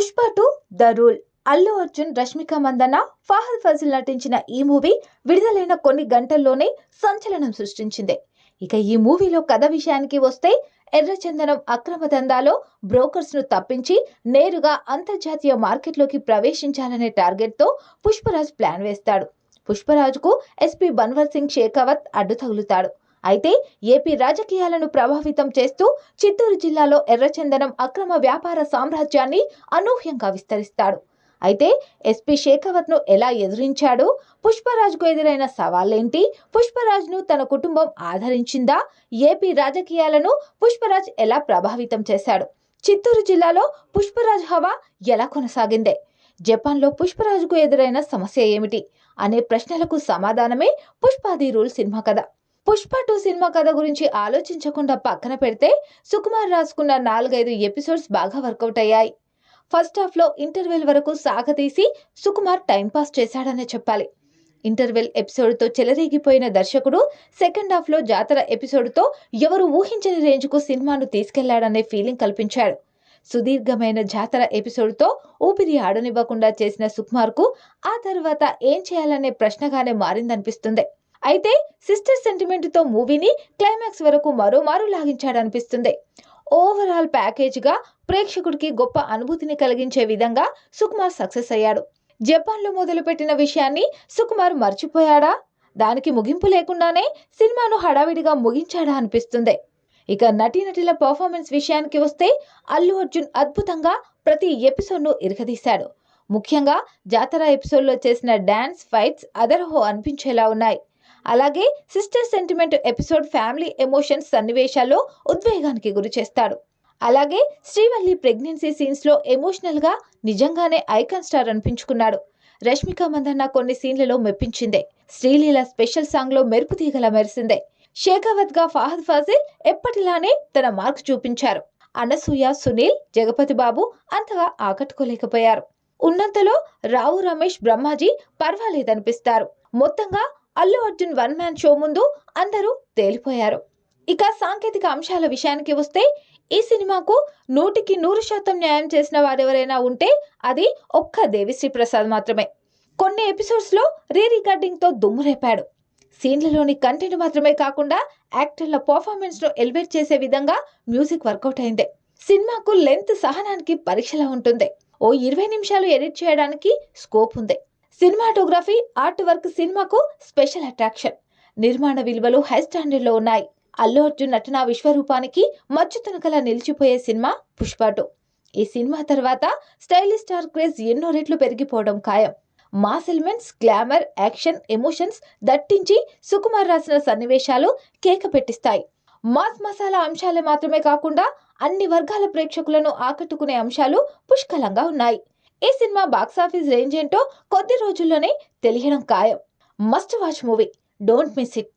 Pushpa to the rule. Allu Arjun Rashmika Mandanna Fahadh Faasil నటించిన ఈ movie విడుదలైన కొన్ని గంటల్లోనే సంచలనం సృష్టించింది. ఇక ఈ మూవీలో కథ విషయానికి వస్తే ఎర్రచందనం అక్రమ దందాలో బ్రోకర్స్ను తప్పించి నేరుగా అంతర్జాతీయ మార్కెట్లోకి ప్రవేశించాలనే టార్గెట్తో పుష్పరాజ్ ప్లాన్ వేస్తాడు. పుష్పరాజుకు ఎస్పీ బన్వర్ సింగ్ షేకావత్ అడ్డు తగులుతాడు. అయితే ఏపీ రాజకీయాలను ప్రభావితం చేస్తూ చిత్తూరు జిల్లాలో ఎర్రచందనం అక్రమ వ్యాపార సామ్రాజ్యాన్ని అనూహ్యంగా విస్తరిస్తాడు. అయితే ఎస్పీ శేఖవత్ను ఎలా ఎదిరించాడు? పుష్పరాజ్కు ఎదురైన సవాళ్ళేంటి పుష్పరాజ్ను తన కుటుంబం ఆదరించిందా? ఏపీ రాజకీయాలను పుష్పరాజ్ ఎలా ప్రభావితం చేశాడు? చిత్తూరు జిల్లాలో పుష్పరాజ్ హవా ఎలా కొనసాగిందే? జపాన్లో పుష్పరాజుకు ఎదురైన సమస్య ఏమిటి? అనే ప్రశ్నలకు సమాధానమే పుష్పాది రూల్ సినిమా కథ. పుష్ప టూ సినిమా కథ గురించి ఆలోచించకుండా పక్కన పెడితే సుకుమార్ రాసుకున్న నాలుగైదు ఎపిసోడ్స్ బాగా వర్కౌట్ అయ్యాయి. ఫస్ట్ హాఫ్లో ఇంటర్వెల్ వరకు సాగతీసి సుకుమార్ టైంపాస్ చేశాడనే చెప్పాలి. ఇంటర్వెల్ ఎపిసోడ్తో చెలరేగిపోయిన దర్శకుడు సెకండ్ హాఫ్లో జాతర ఎపిసోడ్తో ఎవరు ఊహించని రేంజ్కు సినిమాను తీసుకెళ్ళాడనే ఫీలింగ్ కల్పించాడు. సుదీర్ఘమైన జాతర ఎపిసోడ్తో ఊపిరి ఆడనివ్వకుండా చేసిన సుకుమార్కు ఆ తర్వాత ఏం చేయాలనే ప్రశ్నగానే మారిందనిపిస్తుంది. అయితే సిస్టర్ సెంటిమెంట్తో మూవీని క్లైమాక్స్ వరకు మరోమారు లాగించాడనిపిస్తుంది. ఓవరాల్ ప్యాకేజ్గా ప్రేక్షకుడికి గొప్ప అనుభూతిని కలిగించే విధంగా సుకుమార్ సక్సెస్ అయ్యాడు. జపాన్లో మొదలుపెట్టిన విషయాన్ని సుకుమార్ మర్చిపోయాడా? దానికి ముగింపు లేకుండానే సినిమాను హడావిడిగా ముగించాడా అనిపిస్తుంది. ఇక నటీనటుల పర్ఫార్మెన్స్ విషయానికి వస్తే అల్లు అర్జున్ అద్భుతంగా ప్రతి ఎపిసోడ్ను ఇరగదీశాడు. ముఖ్యంగా జాతర ఎపిసోడ్లో చేసిన డ్యాన్స్ ఫైట్స్ అదర్హో అనిపించేలా ఉన్నాయి. అలాగే sister sentiment episode family emotions సన్నివేశాల్లో ఉద్వేగానికి గురి చేస్తాడు. అలాగే శ్రీవల్లి ప్రెగ్నెన్సీ సీన్స్లో ఎమోషనల్గా నిజంగానే ఐకాన్ స్టార్ అనిపించుకున్నాడు. రష్మిక మందన్న కొన్ని సీన్లలో మెప్పించిందే. శ్రీలీల స్పెషల్ సాంగ్లో మెరుపు తీగల మెరిసిందే. షేఖావత్గా ఫాహద్ ఫహద్ ఫాజిల్ ఎప్పటిలానే తన మార్క్ చూపించారు. అనసూయ సునీల్ జగపతి బాబు అంతగా ఆకట్టుకోలేకపోయారు. ఉన్నంతలో రావు రమేష్ బ్రహ్మాజీ పర్వాలేదనిపిస్తారు. మొత్తంగా Allu Arjun one man show ముందు అందరూ తేలిపోయారు. ఇక సాంకేతిక అంశాల విషయానికి వస్తే ఈ సినిమాకు నూటికి నూరు శాతం న్యాయం చేసిన వారెవరైనా ఉంటే అది ఒక్క దేవిశ్రీ ప్రసాద్ మాత్రమే. కొన్ని ఎపిసోడ్స్లో రీ రికార్డింగ్తో దుమ్మురేపాడు సీన్లలోని కంటెంట్ మాత్రమే కాకుండా యాక్టర్ల పర్ఫార్మెన్స్ను ఎలివేట్ చేసే విధంగా మ్యూజిక్ వర్కౌట్ అయింది. సినిమాకు లెంత్ సహనానికి పరీక్షలా ఉంటుంది. ఓ ఇరవై నిమిషాలు ఎడిట్ చేయడానికి స్కోప్ ఉంది. సినిమాటోగ్రఫీ ఆర్ట్ వర్క్ సినిమాకు స్పెషల్ అట్రాక్షన్. నిర్మాణ విలువలు హై స్టాండర్డ్లో ఉన్నాయి. అల్లు అర్జున్ నటనా విశ్వరూపానికి మచ్చుతునకలా నిలిచిపోయే సినిమా పుష్పటు. ఈ సినిమా తర్వాత స్టైలిష్ స్టార్ క్రేజ్ ఎన్నో రెట్లు పెరిగిపోవడం ఖాయం. Mass elements glamour action emotions దట్టించి Sukumar రాసిన సన్నివేశాలు కేక పెట్టిస్తాయి. మాస్ మసాలా అంశాలే మాత్రమే కాకుండా అన్ని వర్గాల ప్రేక్షకులను ఆకట్టుకునే అంశాలు పుష్కలంగా ఉన్నాయి. ఈ సినిమా బాక్సాఫీస్ రేంజ్ ఏంటో కొద్ది రోజుల్లోనే తెలియడం ఖాయం. Must watch movie don't miss it